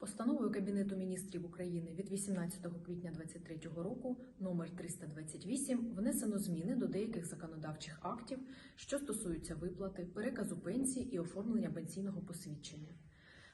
Постановою Кабінету міністрів України від 18 квітня 2023 року номер 328 внесено зміни до деяких законодавчих актів, що стосуються виплати, переказу пенсій і оформлення пенсійного посвідчення.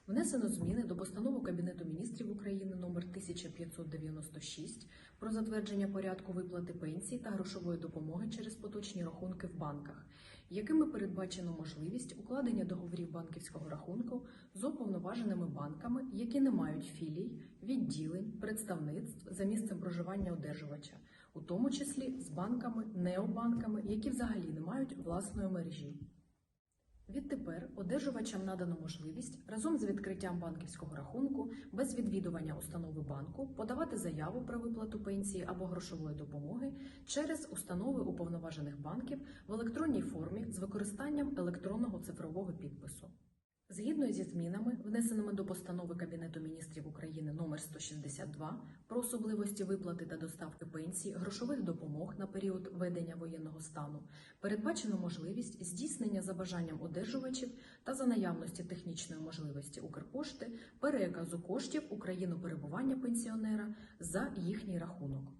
Внесено зміни до постанови Кабінету міністрів України номер 1596 про затвердження порядку виплати пенсій та грошової допомоги через поточні рахунки в банках, якими передбачено можливість укладення договорів банківського рахунку з уповноваженими банками, які не мають філій, відділень, представництв за місцем проживання одержувача, у тому числі з банками, необанками, які взагалі не мають власної мережі. Відтепер одержувачам надано можливість разом з відкриттям банківського рахунку без відвідування установи банку подавати заяву про виплату пенсії або грошової допомоги через установи уповноважених банків в електронній формі з використанням електронного цифрового підпису. Згідно зі змінами, внесеними до постанови Кабінету міністрів України номер 162 про особливості виплати та доставки пенсій, грошових допомог на період ведення воєнного стану, передбачено можливість здійснення за бажанням одержувачів та за наявності технічної можливості Укрпошти переказу коштів у країну перебування пенсіонера за їхній рахунок.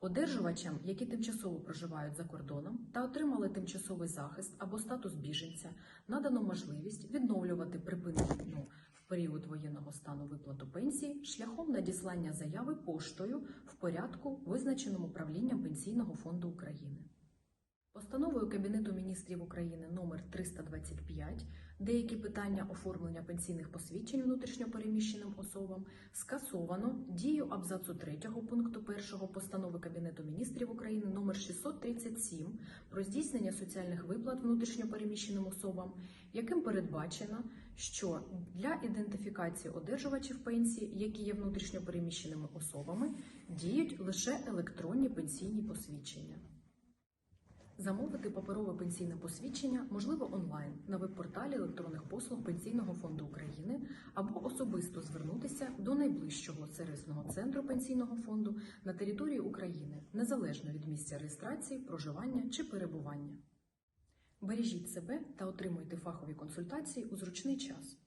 Одержувачам, які тимчасово проживають за кордоном та отримали тимчасовий захист або статус біженця, надано можливість відновлювати припинену в період воєнного стану виплату пенсії шляхом надіслання заяви поштою в порядку, визначеному правлінням Пенсійного фонду України. Постановою Кабінету міністрів України номер 325 деякі питання оформлення пенсійних посвідчень внутрішньопереміщеним особам скасовано дію абзацу 3 пункту 1 постанови Кабінету міністрів України номер 637 про здійснення соціальних виплат внутрішньопереміщеним особам, яким передбачено, що для ідентифікації одержувачів пенсії, які є внутрішньопереміщеними особами, діють лише електронні пенсійні посвідчення. Замовити паперове пенсійне посвідчення можливо онлайн на веб-порталі електронних послуг Пенсійного фонду України або особисто звернутися до найближчого сервісного центру пенсійного фонду на території України, незалежно від місця реєстрації, проживання чи перебування. Бережіть себе та отримуйте фахові консультації у зручний час.